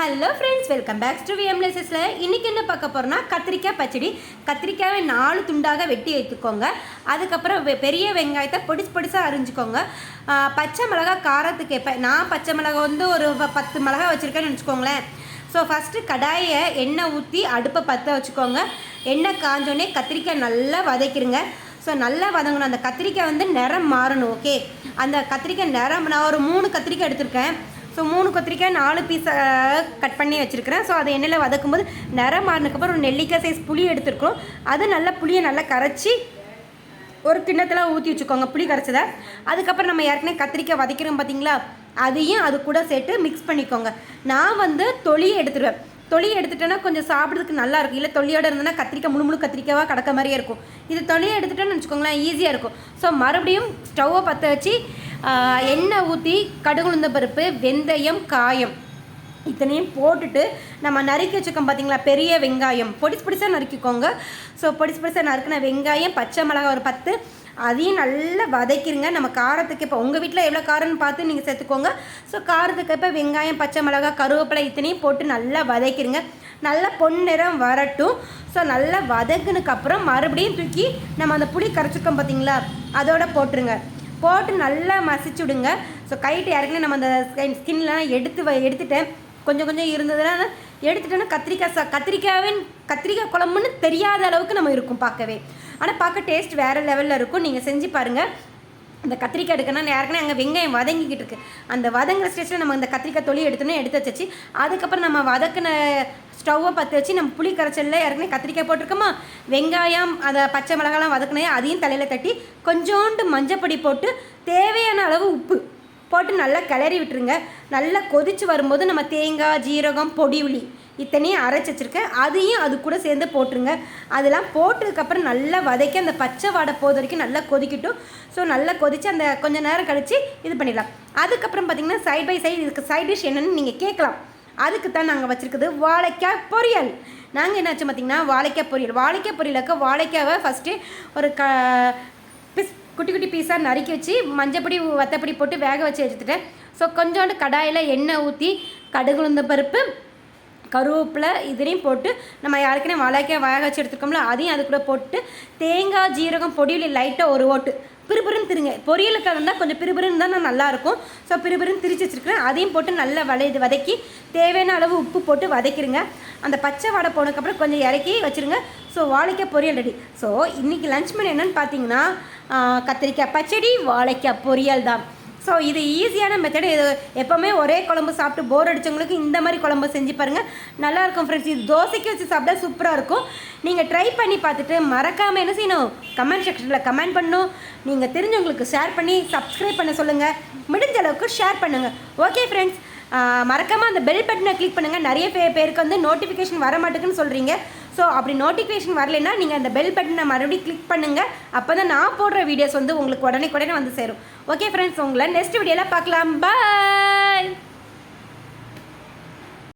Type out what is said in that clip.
Hello friends welcome back to விஎம்எஸ்எஸில் இன்றைக்கி என்ன பார்க்க போகிறோன்னா கத்திரிக்காய் பச்சடி. கத்திரிக்காயை நாலு துண்டாக வெட்டி எடுத்துக்கோங்க. அதுக்கப்புறம் வெ- பெரிய வெங்காயத்தை பொடிசு பொடிசாக அரிஞ்சுக்கோங்க. பச்சை மிளகா காரத்துக்கு எப்போ நான் பச்சை மிளகா வந்து ஒரு பத்து மிளகா வச்சுருக்கேன்னு வச்சுக்கோங்களேன் ஸோ ஃபஸ்ட்டு கடாயை எண்ணெய் ஊற்றி அடுப்பை பற்ற வச்சுக்கோங்க. எண்ணெய் காஞ்சோடனே கத்திரிக்காய் நல்லா வதக்கிடுங்க ஸோ நல்லா வதங்கணும். அந்த கத்திரிக்காய் வந்து நிறம் மாறணும் ஓகே அந்த கத்திரிக்காய் நிறம் நான் ஒரு மூணு கத்திரிக்காய் எடுத்திருக்கேன். ஸோ மூணு கத்திரிக்காய் நாலு பீஸை கட் பண்ணி வச்சுருக்கிறேன். ஸோ அதை எண்ணெயில் வதக்கும்போது நிறம் மாறினதுக்கப்புறம் ஒரு நெல்லிக்காய் சைஸ் புளி எடுத்துருக்கோம் அது நல்லா புளியை நல்லா கரைச்சி ஒரு கிண்ணத்தில் ஊற்றி வச்சுக்கோங்க. புளி கரைச்சதை. அதுக்கப்புறம் நம்ம ஏற்கனவே கத்திரிக்காய் வதக்கிறோம் பார்த்தீங்களா அதையும் அது கூட சேர்த்து மிக்ஸ் பண்ணிக்கோங்க. நான் வந்து தொலியை எடுத்துருவேன். தொலி எடுத்துட்டேன்னா கொஞ்சம் சாப்பிட்றதுக்கு நல்லா இருக்கும். இல்லை தொலியோட இருந்ததுன்னா கத்திரிக்காய் முழு முழு கத்திரிக்காவாக கடக்க மாதிரியே இருக்கும். இது தொலியை எடுத்துட்டோன்னு வச்சுக்கோங்களேன் ஈஸியாக இருக்கும். ஸோ மறுபடியும் ஸ்டவ்வை பற்ற வச்சு எண்ணெய் ஊற்றி கடுகுளுந்த பருப்பு வெந்தயம் காயம். இத்தனையும் போட்டுட்டு நம்ம நறுக்கி வச்சுக்கோம் பார்த்தீங்களா பெரிய வெங்காயம். பொடிசு பொடிசாக நறுக்கிக்கோங்க. ஸோ பொடிசு பொடிசாக நறுக்கின வெங்காயம் பச்சை மிளகாய் ஒரு பத்து. அதையும் நல்லா வதக்கிருங்க. நம்ம காரத்துக்கு இப்போ உங்கள் வீட்டில் எவ்வளோ காரம்னு பார்த்து நீங்கள் சேர்த்துக்கோங்க. ஸோ காரத்துக்கு இப்போ வெங்காயம் பச்சை மிளகாய் கருவேப்பிலை இத்தனையும் போட்டு நல்லா வதக்கிருங்க. நல்லா பொன்னிறம் வரட்டும். ஸோ நல்லா வதக்குனதுக்கப்புறம் மறுபடியும் தூக்கி நம்ம அந்த புளி கரைச்சிருக்கோம் பார்த்தீங்களா அதோட போட்டுருங்க. போட்டு நல்லா மசிச்சு விடுங்க. ஸோ கைட்டு ஏற்கனவே நம்ம அந்த ஸ்கின்லாம் எடுத்து வ- எடுத்துட்டேன் கொஞ்சம் கொஞ்சம் இருந்ததுன்னா எடுத்துட்டோன்னா கத்திரிக்காய் சா கத்திரிக்காவின் கத்திரிக்காய் குழம்புன்னு தெரியாத அளவுக்கு நம்ம இருக்கும் பார்க்கவே. ஆனால் பார்க்க டேஸ்ட் வேறு லெவலில் இருக்கும். நீங்கள் செஞ்சு பாருங்கள் அந்த கத்திரிக்காய் எடுக்கணும்னா ஏற்கனவே அங்கே வெங்காயம் வதங்கிக்கிட்டு இருக்கு. அந்த வதங்குற ஸ்டேஜில் நம்ம அந்த கத்திரிக்காய் தொழில் எடுத்தோன்னே எடுத்து வச்சு அதுக்கப்புறம் நம்ம வதக்கின ஸ்டவ்வை பற்ற வச்சு நம்ம புளி கரைச்சலில் ஏற்கனவே கத்திரிக்காய் போட்டிருக்கோமா? வெங்காயம் அதை பச்சை மிளகாலாம் வதக்கினே அதையும் தலையில் தட்டி கொஞ்சோண்டு மஞ்சப்பொடி போட்டு தேவையான அளவு உப்பு போட்டு நல்லா கிளறி விட்டுருங்க. நல்லா கொதிச்சு வரும்போது நம்ம தேங்காய் ஜீரகம் பொடி உளி இத்தனையும் அரைச்சி வச்சுருக்கேன். அதையும் அது கூட சேர்ந்து போட்டுருங்க. அதெல்லாம் போட்டதுக்கப்புறம் நல்லா வதக்கி அந்த பச்சை வாடை போது வரைக்கும் நல்லா கொதிக்கட்டும். ஸோ நல்லா கொதித்து அந்த கொஞ்ச நேரம் கழித்து இது பண்ணிடலாம். அதுக்கப்புறம் பார்த்திங்கன்னா சைட் பை சைடு இதுக்கு சைட் டிஷ் என்னென்னு நீங்கள் கேட்கலாம். அதுக்கு தான் நாங்கள் வச்சுருக்குது வாழைக்காய் பொரியல். நாங்கள் என்னாச்சு பார்த்திங்கன்னா வாழைக்காய் பொரியல். வாழைக்காய் பொரியலுக்கு வாழைக்காவை ஃபஸ்ட்டு ஒரு க பிஸ் குட்டி குட்டி பீஸாக நறுக்கி வச்சு மஞ்சப்பொடி வத்தப்பொடி போட்டு வேக வச்சு எடுத்துட்டேன். ஸோ கொஞ்சோண்டு கடாயில் எண்ணெய் ஊற்றி கடுகுளுந்த பருப்பு கருவேப்பிலை இதையும் போட்டு நம்ம யாருக்குனே வளைக்க வேக வச்சு எடுத்துருக்கோம்ல அதையும் அது கூட போட்டு தேங்காய் ஜீரகம் பொடியில் லைட்டாக ஒரு ஓட்டு. பிறுபிறுன்னு திருங்க. பொரியலுக்கு இருந்தால் கொஞ்சம் பிறுபிறுன்னு தான் நல்லாயிருக்கும் ஸோ பிறுபிறுன்னு திரிச்சு வச்சுருக்கிறேன். அதையும் போட்டு நல்லா வளையுது வதக்கி தேவையான அளவு உப்பு போட்டு வதக்கிடுங்க அந்த பச்சை வடை போனதுக்கப்புறம் கொஞ்சம் இறக்கி வச்சுருங்க. ஸோ வாழைக்காய் பொரியல் ரெடி ஸோ இன்றைக்கி லன்ச் மணி என்னென்னு பார்த்தீங்கன்னா கத்திரிக்காய் பச்சடி வாழைக்காய் பொரியல் தான். ஸோ இது ஈஸியான மெத்தடு இது எப்போவுமே ஒரே குழம்பு சாப்பிட்டு போர் அடிச்சவங்களுக்கு இந்த மாதிரி குழம்பு செஞ்சு பாருங்கள் நல்லாயிருக்கும் ஃப்ரெண்ட்ஸ் இது தோசைக்கு வச்சு சாப்பிட்டா சூப்பராக இருக்கும். நீங்கள் ட்ரை பண்ணி பார்த்துட்டு மறக்காமல் என்ன செய்யணும்? கமெண்ட் செக்ஷனில் கமெண்ட் பண்ணும் நீங்கள் தெரிஞ்சவங்களுக்கு ஷேர் பண்ணி சப்ஸ்கிரைப் பண்ண சொல்லுங்கள் முடிஞ்ச அளவுக்கு ஷேர் பண்ணுங்கள் ஓகே ஃப்ரெண்ட்ஸ் மறக்காமல் அந்த பெல் பட்டனை கிளிக் பண்ணுங்கள் நிறைய பே பேருக்கு வந்து நோட்டிஃபிகேஷன் வர மாட்டேங்குன்னு சொல்கிறீங்க ஸோ அப்படி நோட்டிஃபிகேஷன் வரலைன்னா நீங்கள் அந்த பெல் பட்டனை மறுபடியும் கிளிக் பண்ணுங்கள் அப்போ தான் நான் போடுற வீடியோஸ் வந்து உங்களுக்கு உடனே உடனே வந்து சேரும். ஓகே ஃப்ரெண்ட்ஸ் உங்களை நெக்ஸ்ட் வீடியோவில் பார்க்கலாம். பாய்